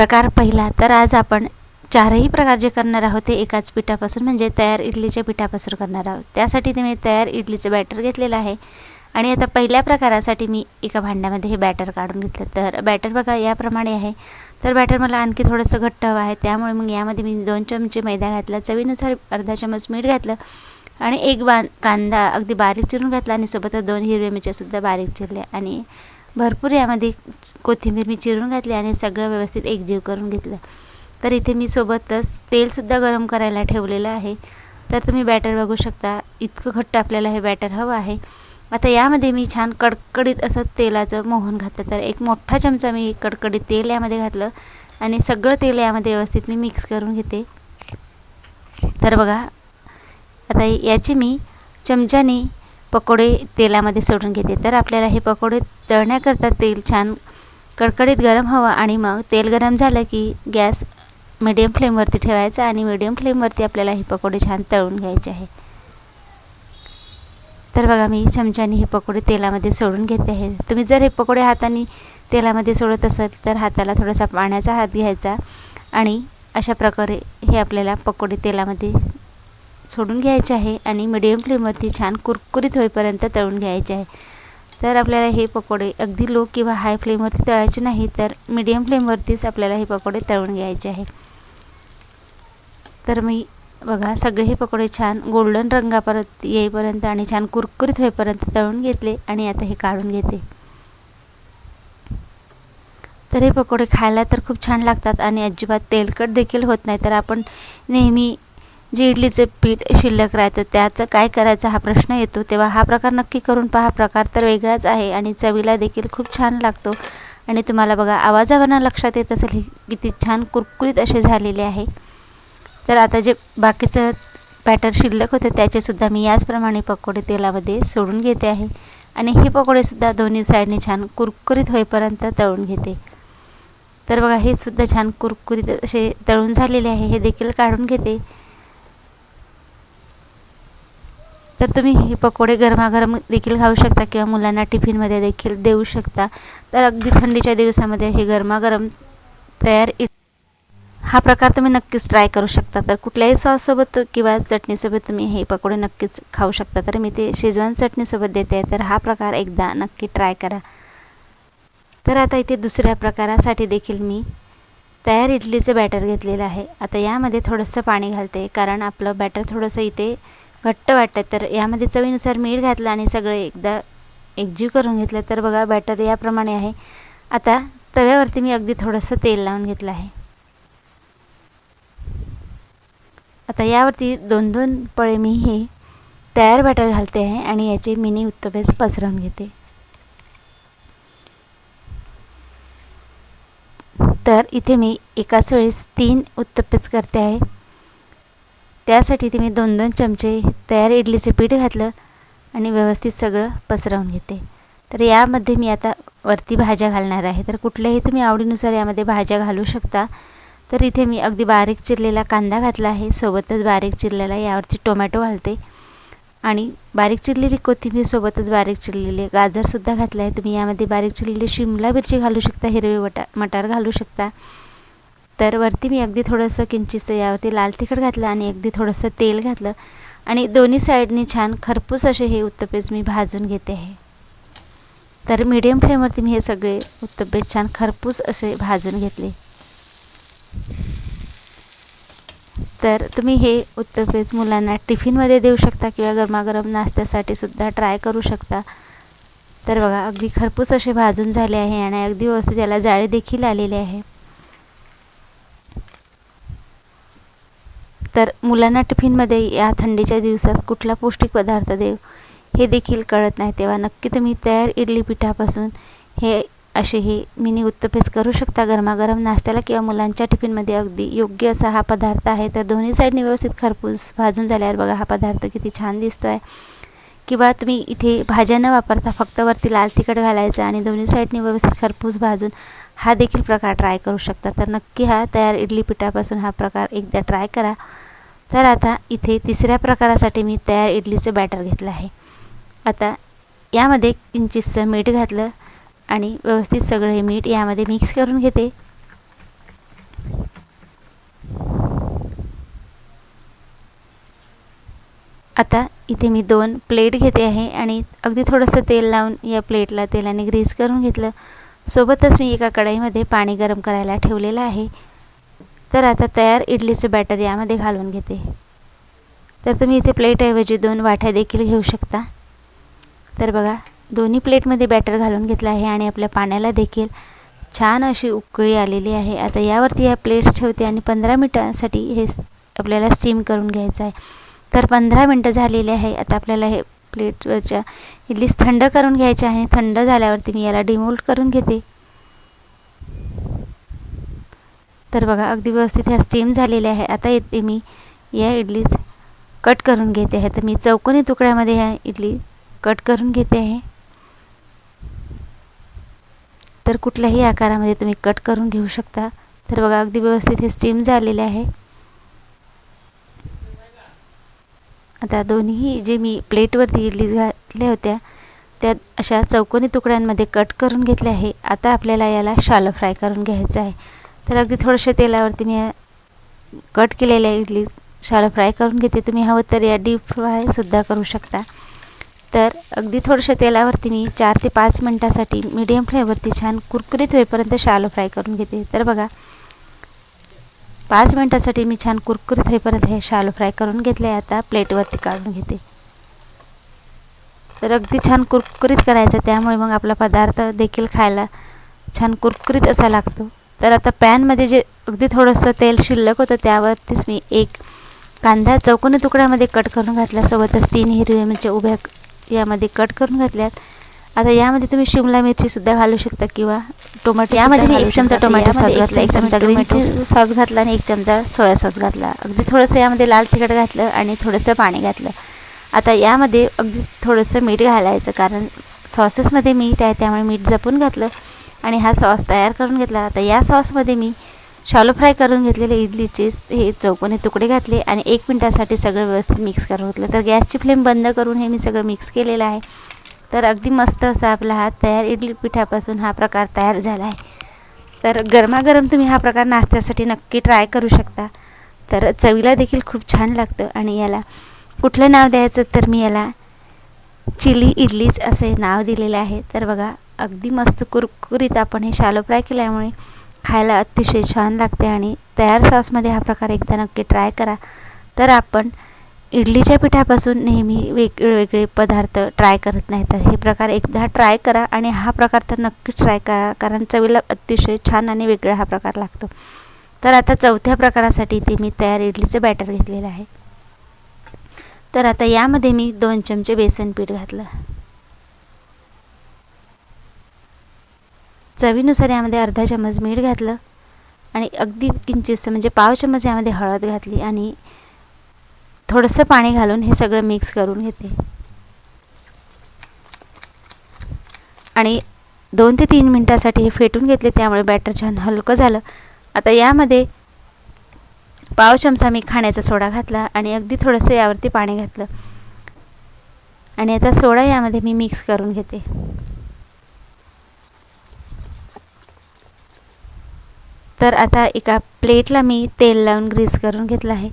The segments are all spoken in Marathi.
प्रकार पहिला तर आज आपण चारही प्रकार जे करणार आहोत ते एकाच पिठापासून म्हणजे तयार इडलीच्या पिठापासून करणार आहोत. त्यासाठी ते मी तयार इडलीचं बॅटर घेतलेलं आहे. आणि आता पहिल्या प्रकारासाठी मी एका भांड्यामध्ये हे बॅटर काढून घेतलं. तर बॅटर बघा याप्रमाणे आहे. तर बॅटर मला आणखी थोडंसं घट्ट हवं आहे. त्यामुळे मग यामध्ये मी दोन चमचे मैदा घातला चवीनुसार अर्धा चमच मीठ घातलं आणि एक बा कांदा अगदी बारीक चिरून घातला आणि सोबतच दोन हिरवे मिरच्यासुद्धा बारीक चिरल्या. आणि भरपूर यामध्ये कोथिंबीर मी चिरून घातली आणि सगळं व्यवस्थित एकजीव करून घेतलं. तर इथे मी सोबतच तेलसुद्धा गरम करायला ठेवलेलं आहे. तर तुम्ही बॅटर बघू शकता इतकं घट्ट आपल्याला हे बॅटर हवं आहे. आता यामध्ये मी छान कडकडीत असं तेलाचं मोहन घातलं. तर एक मोठा चमचा मी कडकडीत तेल यामध्ये घातलं आणि सगळं तेल यामध्ये व्यवस्थित मी मिक्स करून घेते. तर बघा आता याची मी चमच्याने पकोडे तेलामध्ये सोडून घेते. तर आपल्याला हे पकोडे तळण्याकरता तेल छान कडकडीत गरम हवं आणि मग तेल गरम झालं की गॅस मिडियम फ्लेमवरती ठेवायचा आणि मिडियम फ्लेमवरती आपल्याला हे पकोडे छान तळून घ्यायचे आहे. तर बघा मी चमच्याने हे पकोडे तेलामध्ये सोडून घेते आहे. तुम्ही जर हे पकोडे हाताने तेलामध्ये सोडत असाल तर हाताला थोडासा पाण्याचा हात घ्यायचा आणि अशा प्रकारे हे आपल्याला पकोडे तेलामध्ये सोडून घ्यायचे आहे आणि मिडियम फ्लेमवरती छान कुरकुरीत होईपर्यंत तळून घ्यायचे आहे. तर आपल्याला हे पकोडे अगदी लो किंवा हाय फ्लेमवरती तळायचे नाही तर मिडियम फ्लेमवरतीच आपल्याला हे पकोडे तळून घ्यायचे आहे. तर मी बघा सगळे हे पकोडे छान गोल्डन रंगापर्यंत येईपर्यंत आणि छान कुरकुरीत होईपर्यंत तळून घेतले आणि आता हे काढून घेते. तर हे पकोडे खायला तर खूप छान लागतात आणि अजिबात तेलकट देखील होत नाही. तर आपण नेहमी जे इडलीचं पीठ शिल्लक राहतं त्याचं काय करायचं हा प्रश्न येतो. तेव्हा हा प्रकार नक्की करून पहा. प्रकार तर वेगळाच आहे आणि चवीला देखील खूप छान लागतो. आणि तुम्हाला बघा आवाजावरनं लक्षात येत असेल ही किती छान कुरकुरीत असे झालेले आहे. तर आता जे बाकीचं बॅटर शिल्लक होतं त्याचेसुद्धा मी याचप्रमाणे पकोडे तेलामध्ये सोडून घेते आहे. आणि हे पकोडेसुद्धा दोन्ही साईडने छान कुरकुरीत होईपर्यंत तळून घेते. तर बघा हे सुद्धा छान कुरकुरीत असे तळून झालेले आहे. हे देखील काढून घेते. तर तुम्ही हे पकोडे गरमागरम देखील खाऊ शकता किंवा मुलांना टिफिनमध्ये देखील देऊ शकता. तर अगदी थंडीच्या दिवसामध्ये हे गरमागरम तयार इट हा प्रकार तुम्ही नक्कीच ट्राय करू शकता. तर कुठल्याही सॉससोबत किंवा चटणीसोबत तुम्ही हे पकोडे नक्कीच खाऊ शकता. तर मी ते शेजवान चटणीसोबत देते आहे. तर हा प्रकार एकदा नक्की ट्राय करा. तर आता इथे दुसऱ्या प्रकारासाठी देखील मी तयार इडलीचं बॅटर घेतलेलं आहे. आता यामध्ये थोडंसं पाणी घालते. कारण आपलं बॅटर थोडंसं इथे घट्ट वाटतं. तर यामध्ये चवीनुसार मीठ घातलं आणि सगळं एकदा एकजीव करून घेतलं. तर बघा बॅटर याप्रमाणे आहे. आता तव्यावरती मी अगदी थोडंसं तेल लावून घेतलं आहे. आता यावरती दोन दोन पळे मी हे तयार बॅटर घालते आहे आणि याचे मिनी उत्तपेस पसरवून घेते. तर इथे मी एकाच वेळेस तीन उत्तप्पेच करते आहे. त्यासाठी ते मी दोन दोन चमचे तयार इडलीचे पीठ घातलं आणि व्यवस्थित सगळं पसरवून घेते. तर यामध्ये मी आता वरती भाज्या घालणार आहे. तर कुठल्याही तुम्ही आवडीनुसार यामध्ये भाज्या घालू शकता. तर इथे मी अगदी बारीक चिरलेला कांदा घातला आहे. सोबतच बारीक चिरलेला यावरती टोमॅटो घालते. आणि बारीक चिरलेली कोथिंबीर सोबतच बारीक चिरलेले गाजरसुद्धा घातलं आहे. तुम्ही यामध्ये बारीक चिरलेली शिमला मिरची घालू शकता हिरवे वटा मटार घालू शकता. तर वरती मी अगदी थोडंसं किंचितसं यावरती लाल तिखट घातलं आणि अगदी थोडंसं तेल घातलं. आणि दोन्ही साईडनी छान खरपूस असे हे उत्तपेज मी भाजून घेते आहे. तर मीडियम फ्लेमवरती मी हे सगळे उत्तपेज छान खरपूस असे भाजून घेतले. तर तुम्ही हे उत्तपेज मुलांना टिफिनमध्ये देऊ शकता किंवा गरमागरम नाश्त्यासाठी सुद्धा ट्राय करू शकता. तर बघा अगदी खरपूस असे भाजून झाले आहे आणि अगदी व्यवस्थित त्याला जाळी देखील आलेले आहे. तर मुलांना टिफिनमध्ये या थंडीच्या दिवसात कुठला पौष्टिक पदार्थ देऊ हे देखील कळत नाही तेव्हा नक्की तुम्ही तयार इडली पिठापासून हे असे हे मिनी उत्तपेस करू शकता. गरमागरम नाश्त्याला किंवा मुलांच्या टिफिनमध्ये अगदी योग्य असा हा पदार्थ आहे तर दोन्ही साईडने व्यवस्थित खरपूस भाजून झाल्यावर बघा हा पदार्थ किती छान दिसतो आहे किंवा तुम्ही इथे भाज्या न वापरता फक्त वरती लाल तिखट घालायचं आणि दोन्ही साईडने व्यवस्थित खरपूस भाजून हा देखील प्रकार ट्राय करू शकता. तर नक्की हा तयार इडली पिठापासून हा प्रकार एकदा ट्राय करा. तर आता इथे तिसऱ्या प्रकारासाठी मी तयार इडलीचं बॅटर घेतलं आहे. आता यामध्ये इंचीसचं मीठ घातलं आणि व्यवस्थित सगळं हे मीठ यामध्ये मिक्स करून घेते. आता इथे मी दोन प्लेट घेते आहे आणि अगदी थोडंसं तेल लावून या प्लेटला तेलाने ग्रीस करून घेतलं. सोबतच मी एका कढईमध्ये पाणी गरम करायला ठेवलेलं आहे. तर आता तयार इडलीचं बॅटर यामध्ये घालून घेते. तर तुम्ही इथे प्लेटऐवजी दोन वाट्या देखील घेऊ शकता. तर बघा दोन्ही प्लेटमध्ये बॅटर घालून घेतलं आहे आणि आपल्या पाण्याला देखील छान अशी उकळी आलेली आहे. आता यावरती या प्लेट्स ठेवते आणि पंधरा मिनटांसाठी हे आपल्याला स्टीम करून घ्यायचं आहे. तर पंधरा मिनटं झालेले आहे. आता आपल्याला हे प्लेटवरच्या इडलीस थंड करून घ्यायचे आहे. थंड झाल्यावरती मी याला डिमोल्ट करून घेते. तर बघा अगदी व्यवस्थित ह्या स्टीम झालेल्या आहे. आता येते मी या इडलीच कट करून घेते आहे. तर मी चौकोनी तुकड्यामध्ये ह्या इडली कट करून घेते आहे. तर कुठल्याही आकारामध्ये तुम्ही कट करून घेऊ शकता. तर बघा अगदी व्यवस्थित हे स्टीम झालेले आहे. आता दोन्ही जे मी प्लेटवरती इडली घातल्या होत्या त्या अशा चौकोनी तुकड्यांमध्ये कट करून घेतले आहे. आता आपल्याला याला शालो फ्राय करून घ्यायचं आहे. तर अगदी थोडंशा तेलावरती मी कट केलेल्या इडली शालो फ्राय करून घेते. तुम्ही हवं तर या डीप फ्रायसुद्धा करू शकता. तर अगदी थोडंशा तेलावरती मी चार ते पाच मिनटासाठी मीडियम फ्लेमवरती छान कुरकुरीत होईपर्यंत शालो फ्राय करून घेते. तर बघा पाच मिनटासाठी मी छान कुरकुरीत होईपर्यंत हे शालो फ्राय करून घेतले. आता प्लेटवरती काढून घेते. तर अगदी छान कुरकुरीत करायचं त्यामुळे मग आपला पदार्थ देखील खायला छान कुरकुरीत असा लागतो. तर आता पॅनमध्ये जे अगदी थोडंसं तेल शिल्लक होतं त्यावरतीच मी एक कांदा चौकोनी तुकड्यामध्ये कट करून घातला. सोबतच तीन हिरव्या मिरच्या उभ्या यामध्ये कट करून घातल्यात. आता यामध्ये तुम्ही शिमला मिरचीसुद्धा घालू शकता किंवा टोमॅटो यामध्ये मी एक चमचा टोमॅटो सॉस घातला एक चमचा ग्रीन सॉस घातला आणि एक चमचा सोया सॉस घातला. अगदी थोडंसं यामध्ये लाल तिखट घातलं आणि थोडंसं पाणी घातलं. आता यामध्ये अगदी थोडंसं मीठ घालायचं कारण सॉसेसमध्ये मीठ आहे त्यामुळे मीठ जपून घातलं आणि हा सॉस तयार करून घेतला. आता या सॉसमध्ये मी शालो फ्राय करून घेतलेले इडलीचे हे चौकोनी तुकडे घातले आणि एक मिनटासाठी सगळं व्यवस्थित मिक्स करून घेतलं. तर गॅसची फ्लेम बंद करून हे मी सगळं मिक्स केलेलं आहे. तर अगदी मस्त असा आपला हा तयार इडली पिठापासून हा प्रकार तयार झाला आहे. तर गरमागरम तुम्ही हा प्रकार नाश्त्यासाठी नक्की ट्राय करू शकता. तर चवीला देखील खूप छान लागतं आणि याला कुठलं नाव द्यायचं तर मी याला चिली इडलीच असे नाव दिलेलं आहे. तर बघा अगदी मस्त कुरकुरीत आपण हे शालो फ्राय केल्यामुळे खायला अतिशय छान लागते आणि तयार सॉसमध्ये हा प्रकार एकदा नक्की ट्राय करा. तर आपण इडलीच्या पिठापासून नेहमी वेगवेगळे पदार्थ ट्राय करत नाही. तर हे प्रकार एकदा ट्राय करा आणि हा प्रकार तर नक्कीच ट्राय करा कारण चवीला अतिशय छान आणि वेगळा हा प्रकार लागतो. तर आता चौथ्या प्रकारासाठी ते मी तयार इडलीचं बॅटर घेतलेलं आहे. तर आता यामध्ये मी दोन चमचे बेसन पीठ घातलं. चवीनुसार यामध्ये अर्धा चमच मीठ घातलं आणि अगदी किंचितसं म्हणजे पाव चमच यामध्ये हळद घातली आणि थोडंसं पाणी घालून हे सगळं मिक्स करून घेते. आणि दोन ते तीन मिनटासाठी हे फेटून घेतले त्यामुळे बॅटर छान हलकं झालं. आता यामध्ये पाव चमचा मी खाण्याचा सोडा घातला आणि अगदी थोडंसं यावरती पाणी घातलं. आणि आता सोडा यामध्ये मी मिक्स करून घेते. तर आता एका प्लेटला मी तेल लावून ग्रीस करून घेतलं आहे.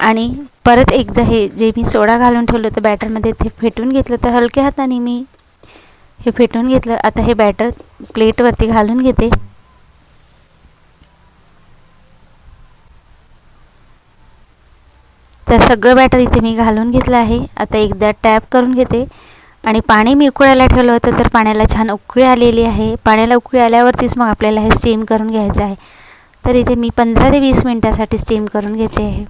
आणि परत एकदा हे जे मी सोडा घालून ठेवलं होतं बॅटरमध्ये ते फेटून घेतलं तर हलक्या हाताने मी हे फेटून घेतलं. आता हे बॅटर प्लेटवरती घालून घेते. तर सगळं बॅटर इथे मी घालून घेतलं आहे. आता एकदा टॅप करून घेते. आणि पाणी मी उकळायला ठेवलं होतं तर पाण्याला छान उकळी आलेली आहे. पाण्याला उकळी आल्यावरतीच मग आपल्याला हे स्टीम करून घ्यायचं आहे. तर इथे मी पंधरा ते वीस मिनटासाठी स्टीम करून घेते आहे.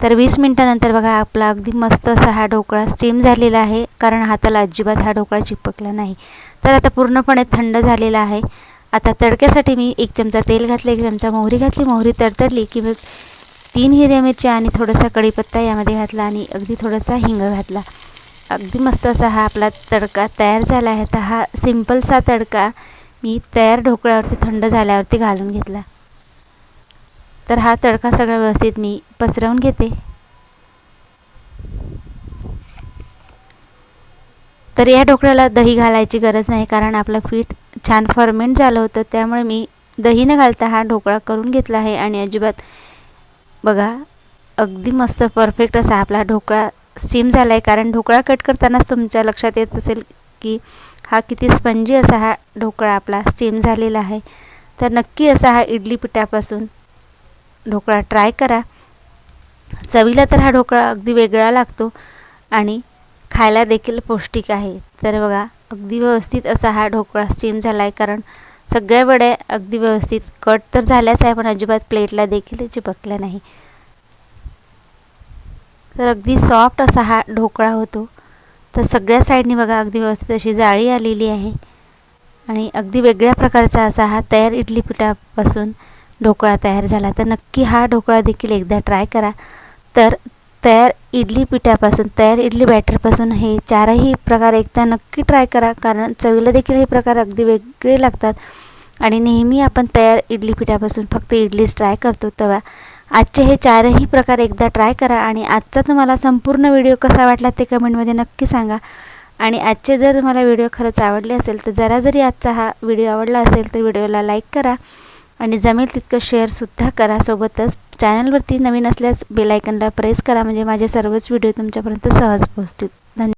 तर वीस मिनटानंतर बघा आपला अगदी मस्त असा हा ढोकळा स्टीम झालेला आहे. कारण हाताला अजिबात हा ढोकळा चिपकला नाही. तर आता पूर्णपणे थंड झालेला आहे. आता तडक्यासाठी मी एक चमचा तेल घातलं एक चमचा मोहरी घातली. मोहरी तडतडली की मग तीन हिरव्या मिरच्या आणि थोडासा कढीपत्ता यामध्ये घातला आणि अगदी थोडासा हिंग घातला. अगदी मस्त असा हा आपला तडका तयार झाला आहे. तर हा सिम्पलसा तडका मी तयार ढोकळ्यावरती थंड झाल्यावरती घालून घेतला. तर हा तडका सगळा व्यवस्थित मी पसरवून घेते. तर या ढोकळ्याला दही घालायची गरज नाही कारण आपलं पीठ छान फर्मेंट झालं होतं त्यामुळे मी दही न घालता हा ढोकळा करून घेतला आहे आणि अजिबात बघा अगदी मस्त परफेक्ट असा आपला ढोकळा स्टीम झाला आहे कारण ढोकळा कट करतानाच तुमच्या लक्षात येत असेल की हा किती स्पंजी असा हा ढोकळा आपला स्टीम झालेला आहे. तर नक्की असा हा इडली पिठापासून ढोकळा ट्राय करा. चवीला तर हा ढोकळा अगदी वेगळा लागतो आणि खायला देखील पौष्टिक आहे. तर बघा अगदी व्यवस्थित असा हा ढोकळा स्टीम झाला आहे कारण सगळ्या वड्या अगदी व्यवस्थित कट तर झाल्याच आहे पण अजिबात प्लेटला देखील चिपकल्या नाही. तर अगदी सॉफ्ट असा हा ढोकळा होतो. तर सगळ्या साईडनी बघा अगदी व्यवस्थित अशी जाळी आलेली आहे. आणि अगदी वेगळ्या प्रकारचा असा हा तयार इडली पिठापासून ढोकळा तयार झाला तर नक्की हा ढोकळा देखील एकदा ट्राय करा. तर तयार इडली पिठापासून तयार इडली बॅटरपासून हे चारही प्रकार एकदा नक्की ट्राय करा. कारण चवीला देखील हे प्रकार अगदी वेगळे लागतात. आणि नेहमी आपण तयार इडली पिठापासून फक्त इडलीच ट्राय करतो तेव्हा. आजचे हे चारही प्रकार एकदा ट्राय करा आणि आजचा तुम्हाला संपूर्ण व्हिडिओ कसा वाटला ते कमेंटमध्ये नक्की सांगा. आणि आजचे जर तुम्हाला व्हिडिओ खरंच आवडले असेल तर जरा जरी आजचा हा व्हिडिओ आवडला असेल तर व्हिडिओला लाईक करा. आणि जमेल तितकं शेअरसुद्धा करा. सोबतच चॅनलवरती नवीन असल्यास बेलायकनला प्रेस करा. म्हणजे माझे सर्वच व्हिडिओ तुमच्यापर्यंत सहज पोहोचतील. धन्यवाद.